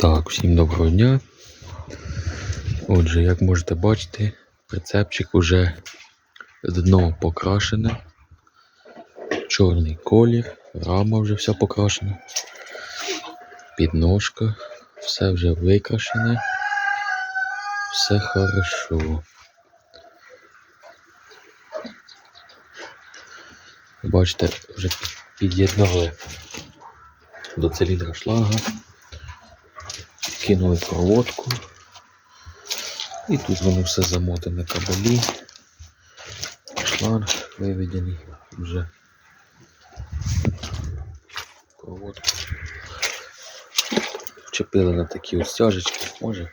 Так, всім доброго дня. Отже, як можете бачити, прицепчик уже дно покрашене. Чорний колір, рама вже вся покрашена. Підножка, все вже викрашене. Все хорошо. Бачите, вже під'єднали до циліндра шланга. Кинули проводку. І тут воно все замотане кабелі. Шланг виведений вже. Проводку. Вчепили на такі стяжечки. Може,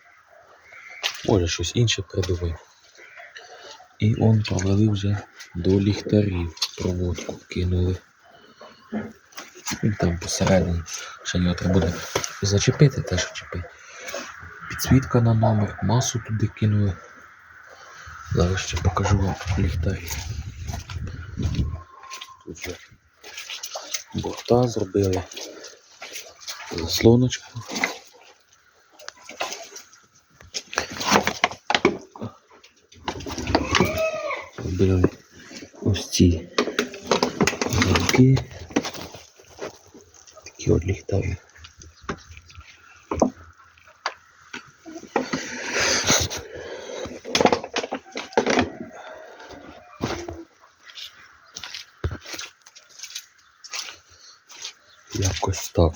може щось інше придумаємо. І он провели вже до ліхтарів. Проводку кинули. І там посередині ще його треба буде зачепити, теж чіпити. Підсвітка на номер, масу туди кинули. Зараз ще покажу вам ліхтарі. Тут вже борта зробили. Заслоночку. Зробили ось ці замки. Такі от ліхтарі. Якось так.